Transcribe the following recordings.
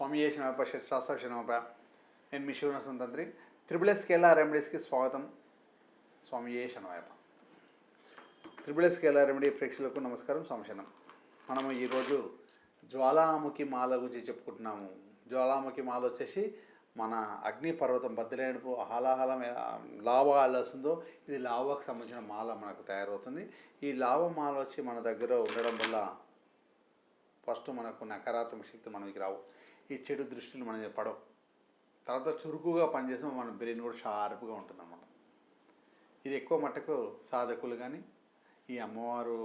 స్వామి ఏ శాస్త్ర శనవప నేను మీ శివన తంత్రి త్రిబుల్ ఎస్ కేలా రెమెడీస్కి స్వాగతం స్వామి ఏ త్రిబుల్ ఎస్ కేలా రెమెడీ ప్రేక్షకులకు నమస్కారం స్వామిశనం మనము ఈరోజు జ్వాలాముఖి మాల గురించి చెప్పుకుంటున్నాము. జ్వాలాముఖి మాల వచ్చేసి మన అగ్నిపర్వతం బద్దలేనప్పుడు ఎలా లావా వస్తుందో ఇది లావాకు సంబంధించిన మాల మనకు తయారవుతుంది. ఈ లావ మాల వచ్చి మన దగ్గర ఉండడం వల్ల ఫస్ట్ మనకు నకారాత్మక శక్తి మనకి రావు. ఈ చెడు దృష్టిని మనం పడవు. తర్వాత చురుకుగా పనిచేసిన మన బ్రెయిన్ కూడా షార్ప్గా ఉంటుంది అన్నమాట ఇది ఎక్కువ మట్టుకు సాధకులు కానీ ఈ అమ్మవారు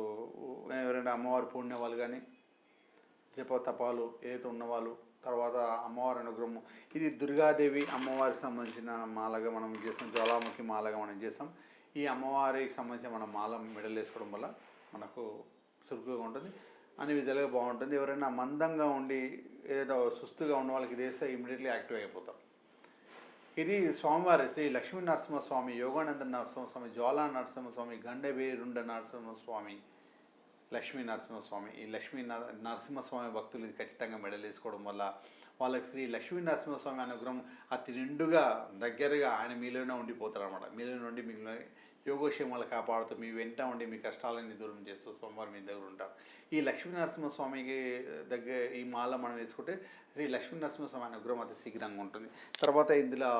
ఎవరైనా అమ్మవారు పూడిన వాళ్ళు కానీ జప తపాలు ఏదైతే ఉన్నవాళ్ళు తర్వాత అమ్మవారి అనుగ్రహము. ఇది దుర్గాదేవి అమ్మవారికి సంబంధించిన మాలగా మనం చేస్తాం జ్వాలాముఖి మాలగా మనం చేస్తాం. ఈ అమ్మవారికి సంబంధించిన మన మాల మెడల్ వేసుకోవడం వల్ల మనకు చురుకుగా ఉంటుంది. అన్ని విధాలుగా బాగుంటుంది. ఎవరైనా మందంగా ఉండి ఏదో సుస్తుగా ఉన్న వాళ్ళకి ఇది ఇమీడియట్లీ యాక్టివ్ అయిపోతాం. ఇది స్వామివారి శ్రీ లక్ష్మీ నరసింహస్వామి యోగానంద నరసింహస్వామి జ్వాలా నరసింహస్వామి గండవేరుండ నరసింహస్వామి లక్ష్మీ నరసింహస్వామి. ఈ లక్ష్మీ నరసింహస్వామి భక్తులు ఇది ఖచ్చితంగా మెడల్ వేసుకోవడం వల్ల వాళ్ళకి శ్రీ లక్ష్మీ నరసింహస్వామి అనుగ్రహం అతి నిండుగా దగ్గరగా ఆయన మీలోనే ఉండిపోతారు అనమాట మీలో నుండి మిగిలిన యోగక్షేమాలు కాపాడుతూ మీ వెంట ఉండి మీ కష్టాలన్నీ దూరం చేస్తూ సోమవారం మీ దగ్గర ఉంటారు. ఈ లక్ష్మీ నరసింహస్వామికి దగ్గర ఈ మాల మనం వేసుకుంటే శ్రీ లక్ష్మీ నరసింహస్వామి అనుగ్రహం అతి శీఘ్రంగా ఉంటుంది. తర్వాత ఇందులో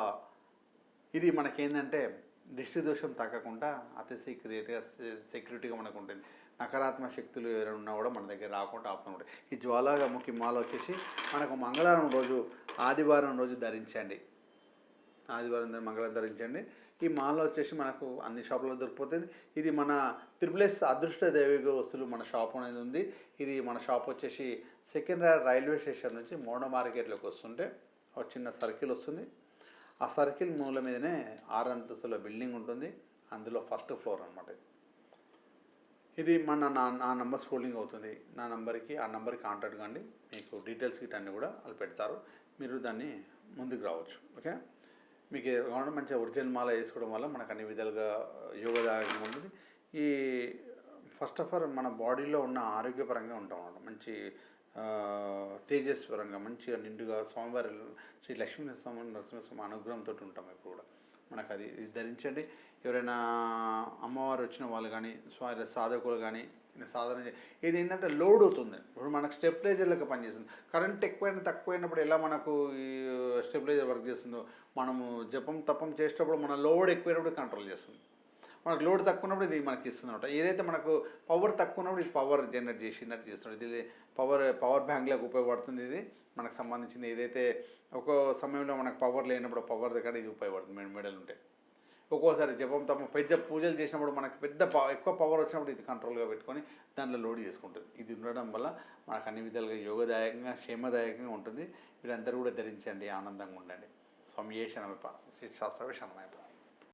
ఇది మనకేంటంటే దృష్టి దోషం తగ్గకుండా అతి సీక్రెట్గా సెక్యూరిటీగా మనకు ఉంటుంది. నకారాత్మక శక్తులు ఎవరైనా ఉన్నా కూడా మన దగ్గర రాకుండా ఆపుతుంటాయి ఈ జ్వాలాముఖి మాల వచ్చేసి మనకు మంగళవారం రోజు ఆదివారం రోజు ధరించండి. ఆదివారం మంగళవారం ధరించండి. ఈ మాల వచ్చేసి మనకు అన్ని షాపులలో దొరికిపోతుంది. ఇది మన త్రిపులెస్ అదృష్ట దైవిక వస్తువులు మన షాప్ అనేది ఉంది. ఇది మన షాప్ వచ్చేసి సెకండ్ రైల్వే స్టేషన్ నుంచి మోడో మార్కెట్లోకి వస్తుంటే ఒక చిన్న సర్కిల్ వస్తుంది. ఆ సర్కిల్ మూల మీదనే ఆరు అంతస్తుల బిల్డింగ్ ఉంటుంది. అందులో ఫస్ట్ ఫ్లోర్ అనమాట ఇది. ఇది మన నా నా నంబర్ స్క్రోలింగ్ అవుతుంది. నా నంబర్కి ఆ నంబర్కి కాంటాక్ట్ కండి. మీకు డీటెయిల్స్ గిట్ అన్నీ కూడా వాళ్ళు పెడతారు. మీరు దాన్ని ముందుకు రావచ్చు. ఓకే? మీకు కావాలంటే మంచిగా ఒరిజినల్ మాల వేసుకోవడం వల్ల మనకు అన్ని విధాలుగా యోగదాయకం ఉంటుంది. ఈ ఫస్ట్ ఆఫ్ ఆల్ మన బాడీలో ఉన్న ఆరోగ్యపరంగా ఉంటాం అన్నమాట. మంచి ఆ, తేజస్వరంగా మంచిగా నిండుగా స్వామివారి శ్రీ లక్ష్మీ స్వామి నరసింహస్వామి అనుగ్రహంతో ఉంటాం ఇప్పుడు కూడా. మనకు అది ఇది ధరించండి. ఎవరైనా అమ్మవారు వచ్చిన వాళ్ళు కానీ స్వామి సాధకులు కానీ సాధన ఇది ఏంటంటే లోడ్ అవుతుంది. ఇప్పుడు మనకు స్టెప్లైజర్లకు పనిచేస్తుంది కరెంట్ ఎక్కువైనా తక్కువైనప్పుడు ఎలా మనకు ఈ uh, స్టెప్లైజర్ వర్క్ చేస్తుందో మనము జపం తపం చేసేటప్పుడు మన లోడ్ ఎక్కువైనప్పుడు కంట్రోల్ చేస్తుంది. మనకు లోడ్ తక్కువ ఉన్నప్పుడు ఇది మనకి ఇస్తుంది అనమాట ఏదైతే మనకు పవర్ తక్కువ ఉన్నప్పుడు ఇది పవర్ జనరేట్ చేసినట్టు చేస్తున్నాడు ఇది పవర్ పవర్ బ్యాంక్లకు ఉపయోగపడుతుంది ఇది. మనకు సంబంధించింది ఏదైతే ఒక సమయంలో మనకు పవర్ లేనప్పుడు పవర్ దగ్గర ఇది ఉపయోగపడుతుంది. మెడ మెడలు ఉంటాయి ఒక్కోసారి జపం తమ పెద్ద పూజలు చేసినప్పుడు మనకి పెద్ద ఎక్కువ పవర్ వచ్చినప్పుడు ఇది కంట్రోల్గా పెట్టుకొని దాంట్లో లోడ్ చేసుకుంటుంది. ఇది ఉండడం వల్ల మనకు అన్ని విధాలుగా యోగదాయకంగా క్షేమదాయకంగా ఉంటుంది. వీరందరూ కూడా ధరించండి ఆనందంగా ఉండండి. స్వామి ఏ శనమప శ్రీ శాస్త్రవే శనమయప